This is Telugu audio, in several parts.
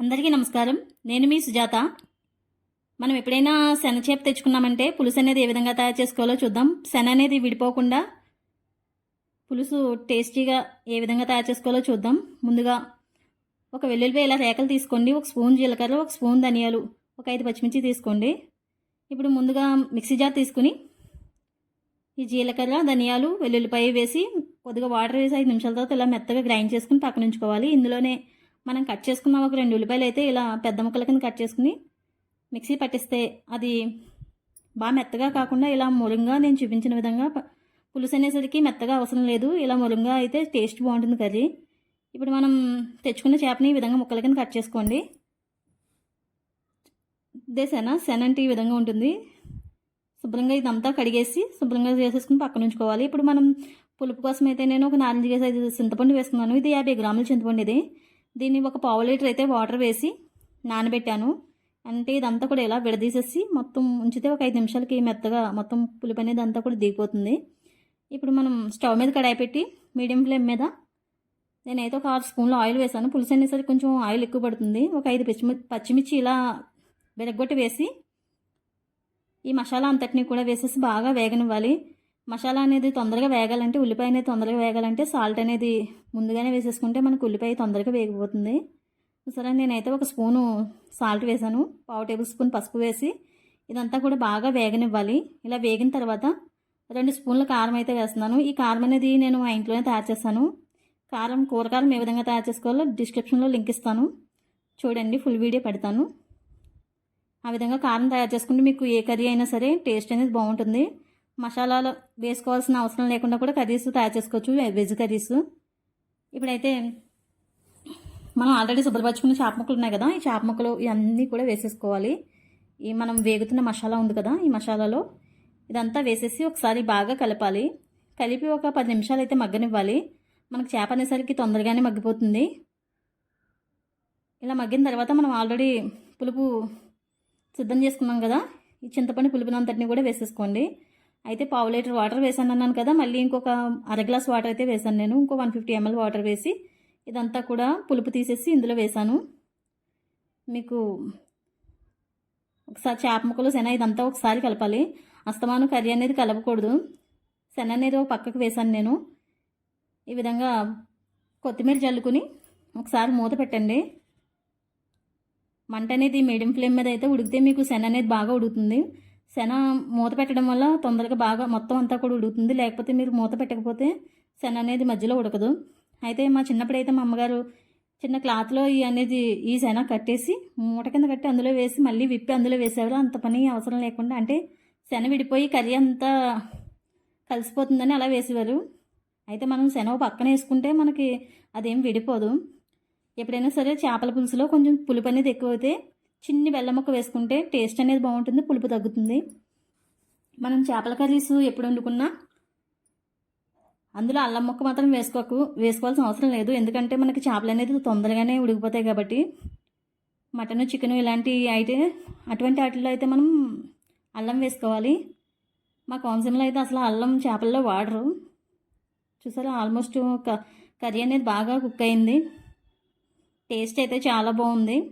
అందరికీ నమస్కారం. నేను మీ సుజాత. మనం ఎప్పుడైనా శనచేప తెచ్చుకున్నామంటే పులుసు అనేది ఏ విధంగా తయారు చేసుకోవాలో చూద్దాం. శన అనేది విడిపోకుండా పులుసు టేస్టీగా ఏ విధంగా తయారు చేసుకోవాలో చూద్దాం. ముందుగా ఒక వెల్లుల్లిపాయ ఇలా రేకలు తీసుకోండి. ఒక స్పూన్ జీలకర్ర ఒక స్పూన్ ధనియాలు ఒక ఐదు పచ్చిమిర్చి తీసుకోండి. ఇప్పుడు ముందుగా మిక్సీ జార్ తీసుకుని ఈ జీలకర్ర ధనియాలు వెల్లుల్లిపాయ వేసి కొద్దిగా వాటర్ వేసి ఐదు నిమిషాల తర్వాత ఇలా మెత్తగా గ్రైండ్ చేసుకుని పక్కన ఉంచుకోవాలి. ఇందులోనే మనం కట్ చేసుకున్న ఒక రెండు ఉల్లిపాయలు అయితే ఇలా పెద్ద ముక్కల కింద కట్ చేసుకుని మిక్సీ పట్టిస్తే అది బాగా మెత్తగా కాకుండా ఇలా మురుంగా నేను చూపించిన విధంగా పులుసు అనేసరికి మెత్తగా అవసరం లేదు. ఇలా మురుంగా అయితే టేస్ట్ బాగుంటుంది కర్రీ. ఇప్పుడు మనం తెచ్చుకున్న చేపని ఈ విధంగా ముక్కల కింద కట్ చేసుకోండి. ఇదే శన శన అంటే ఈ విధంగా ఉంటుంది. శుభ్రంగా ఇదంతా కడిగేసి శుభ్రంగా చేసేసుకుని పక్కన ఉంచుకోవాలి. ఇప్పుడు మనం పులుపు కోసం అయితే నేను ఒక నాలుగు కేసు అయితే చింతపండు వేసుకున్నాను ఇది యాభై గ్రాముల చింతపండు ఇది. దీన్ని ఒక పావు లీటర్ అయితే వాటర్ వేసి నానబెట్టాను. అంటే ఇదంతా కూడా ఇలా విడదీసేసి మొత్తం ఉంచితే ఒక ఐదు నిమిషాలకి మెత్తగా మొత్తం పులుపు అనేది అంతా కూడా దిగిపోతుంది. ఇప్పుడు మనం స్టవ్ మీద కడాయి పెట్టి మీడియం ఫ్లేమ్ మీద నేనైతే ఒక ఆరు స్పూన్లు ఆయిల్ వేసాను. పులుసు అనేసరికి కొంచెం ఆయిల్ ఎక్కువ పడుతుంది. ఒక ఐదు పచ్చిమిర్చి పచ్చిమిర్చి ఇలా వెనగొట్టి వేసి ఈ మసాలా అంతటిని కూడా వేసేసి బాగా వేగనివ్వాలి. మసాలా అనేది తొందరగా వేగాలంటే ఉల్లిపాయ అనేది తొందరగా వేగాలంటే సాల్ట్ అనేది ముందుగానే వేసేసుకుంటే మనకు ఉల్లిపాయ తొందరగా వేగిపోతుంది. సరే నేనైతే ఒక స్పూను సాల్ట్ వేసాను. పావు టేబుల్ స్పూన్ పసుపు వేసి ఇదంతా కూడా బాగా వేగనివ్వాలి. ఇలా వేగిన తర్వాత రెండు స్పూన్ల కారం అయితే వేస్తున్నాను. ఈ కారం అనేది నేను మా ఇంట్లోనే తయారు చేస్తాను. కారం కూరకారం ఏ విధంగా తయారు చేసుకోవాలో డిస్క్రిప్షన్లో లింక్ ఇస్తాను. చూడండి ఫుల్ వీడియో పెడతాను. ఆ విధంగా కారం తయారు చేసుకుంటే మీకు ఏ కర్రీ అయినా సరే టేస్ట్ అనేది బాగుంటుంది. మసాలాలు వేసుకోవాల్సిన అవసరం లేకుండా కూడా కర్రీస్ తయారు చేసుకోవచ్చు వెజ్ కర్రీస్. ఇప్పుడైతే మనం ఆల్రెడీ శుభ్రపరచుకున్న చేప ముక్కలు ఉన్నాయి కదా ఈ చేప ముక్కలు ఇవన్నీ కూడా వేసేసుకోవాలి. ఈ మనం వేగుతున్న మసాలా ఉంది కదా ఈ మసాలాలో. ఇదంతా వేసేసి ఒకసారి బాగా కలపాలి. కలిపి ఒక పది నిమిషాలు అయితే మగ్గనివ్వాలి. మనకు చేప అనేసరికి తొందరగానే మగ్గిపోతుంది. ఇలా మగ్గిన తర్వాత మనం ఆల్రెడీ పులుపు సిద్ధం చేసుకున్నాం కదా ఈ చింతపండు పులుపునంతటిని కూడా వేసేసుకోండి. అయితే పావు లీటర్ వాటర్ వేసాను అన్నాను కదా మళ్ళీ ఇంకొక అర గ్లాస్ వాటర్ అయితే వేసాను నేను. ఇంకో వన్ ఫిఫ్టీ ఎంఎల్ వాటర్ వేసి ఇదంతా కూడా పులుపు తీసేసి ఇందులో వేసాను మీకు ఒకసారి చేప ముక్కలు శన ఇదంతా ఒకసారి కలపాలి. అస్తమానం కర్రీ అనేది కలపకూడదు. శన అనేది ఒక పక్కకు వేసాను నేను. ఈ విధంగా కొత్తిమీర చల్లుకుని ఒకసారి మూత పెట్టండి. మంట అనేది మీడియం ఫ్లేమ్ మీద అయితే ఉడికితే మీకు శన అనేది బాగా ఉడుకుతుంది. శన మూత పెట్టడం వల్ల తొందరగా బాగా మొత్తం అంతా కూడా ఉడుకుతుంది. లేకపోతే మీరు మూత పెట్టకపోతే శన అనేది మధ్యలో ఉడకదు. అయితే మా చిన్నప్పుడు అయితే మా అమ్మగారు చిన్న క్లాత్లో ఈ అనేది ఈ శన కట్టేసి మూట కింద కట్టి అందులో వేసి మళ్ళీ విప్పి అందులో వేసేవారు. అంత పని అవసరం లేకుండా అంటే శన విడిపోయి కర్రీ అంతా కలిసిపోతుందని అలా వేసేవారు. అయితే మనం శనగ పక్కన వేసుకుంటే మనకి అదేం విడిపోదు. ఎప్పుడైనా సరే చేపల పులుసులో కొంచెం పులుపు అనేది ఎక్కువైతే చిన్ని బెల్లం ముక్క వేసుకుంటే టేస్ట్ అనేది బాగుంటుంది పులుపు తగ్గుతుంది. మనం చేపల కర్రీస్ ఎప్పుడు వండుకున్నా అందులో అల్లం ముక్క మాత్రం వేసుకోకు వేసుకోవాల్సిన అవసరం లేదు. ఎందుకంటే మనకి చేపలు అనేది తొందరగానే ఉడికిపోతాయి కాబట్టి మటన్ చికెన్ ఇలాంటి అయితే అటువంటి వాటిల్లో అయితే మనం అల్లం వేసుకోవాలి. మా కోనసీమలో అయితే అసలు అల్లం చేపల్లో వాడరు. చూసారా ఆల్మోస్ట్ క- కర్రీ అనేది బాగా కుక్ అయింది. టేస్ట్ అయితే చాలా బాగుంది.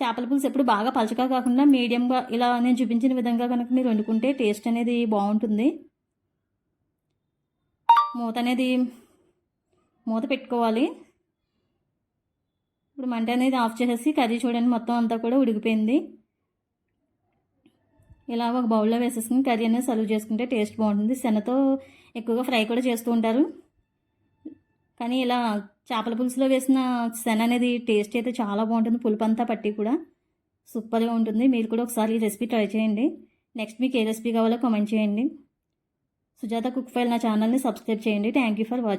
చేపల పులుసు ఎప్పుడు బాగా పలచగా కాకుండా మీడియంగా ఇలా నేను చూపించిన విధంగా కనుక మీరు వండుకుంటే టేస్ట్ అనేది బాగుంటుంది. మూత అనేది మూత పెట్టుకోవాలి. ఇప్పుడు మంట అనేది ఆఫ్ చేసేసి కర్రీ చూడండి మొత్తం అంతా కూడా ఉడికిపోయింది. ఇలా ఒక బౌల్లో వేసేసుకుని కర్రీ అనేది సర్వ్ చేసుకుంటే టేస్ట్ బాగుంటుంది. శనతో ఎక్కువగా ఫ్రై కూడా చేస్తూ ఉంటారు. కానీ ఇలా చేపల పులుసులో వేసిన శన అనేది టేస్ట్ అయితే చాలా బాగుంటుంది. పులుపు అంతా పట్టి కూడా సూపర్గా ఉంటుంది. మీరు కూడా ఒకసారి ఈ రెసిపీ ట్రై చేయండి. నెక్స్ట్ మీకు ఏ రెసిపీ కావాలో కామెంట్ చేయండి. సుజాత కుక్ ఫైల్ నా ఛానల్ని సబ్స్క్రైబ్ చేయండి. Thank you for watching